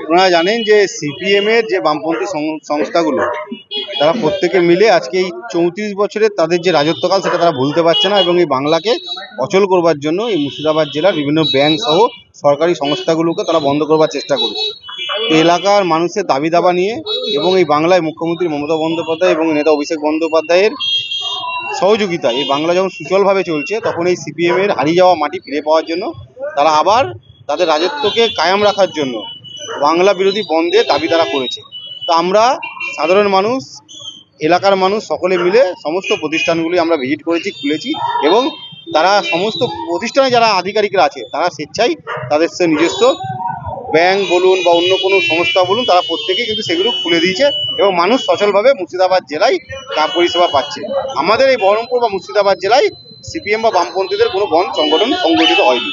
আপনারা জানেন যে সিপিএম এর যে বামপন্থী সংস্থাগুলো, তারা প্রত্যেকে মিলে আজকে এই চৌত্রিশ বছরের তাদের যে রাজত্বকাল সেটা তারা ভুলতে পারছে না এবং এই বাংলাকে অচল করবার জন্য এই মুর্শিদাবাদ জেলার বিভিন্ন ব্যাংক সহ সরকারি সংস্থাগুলোকে তারা বন্ধ করবার চেষ্টা করেছে। এলাকার মানুষের দাবি দাবা নিয়ে এবং এই বাংলায় মুখ্যমন্ত্রী মমতা বন্দ্যোপাধ্যায় এবং নেতা অভিষেক বন্দ্যোপাধ্যায়ের সহযোগিতা, এই বাংলা যখন সুচলভাবে চলছে, তখন এই সিপিএম এর হারিয়ে যাওয়া মাটি ফিরে পাওয়ার জন্য তারা আবার তাদের রাজত্বকে কায়াম রাখার জন্য বাংলা বিরোধী বন্ধের দাবি তারা করেছে। তো আমরা সাধারণ মানুষ, এলাকার মানুষ সকলে মিলে সমস্ত প্রতিষ্ঠানগুলি আমরা ভিজিট করেছি, খুলেছি এবং তারা সমস্ত প্রতিষ্ঠানে যারা আধিকারিকরা আছে, তারা স্বেচ্ছায় তাদের নিজস্ব ব্যাংক বলুন বা অন্য কোনো সংস্থা বলুন, তারা প্রত্যেকেই কিন্তু সেগুলো খুলে দিয়েছে এবং মানুষ সচলভাবে মুর্শিদাবাদ জেলায় তা পরিষেবা পাচ্ছে। আমাদের এই বহরমপুর বা মুর্শিদাবাদ জেলায় সিপিএম বা বামপন্থীদের কোনো বন সংগঠন সংগঠিত হয়নি।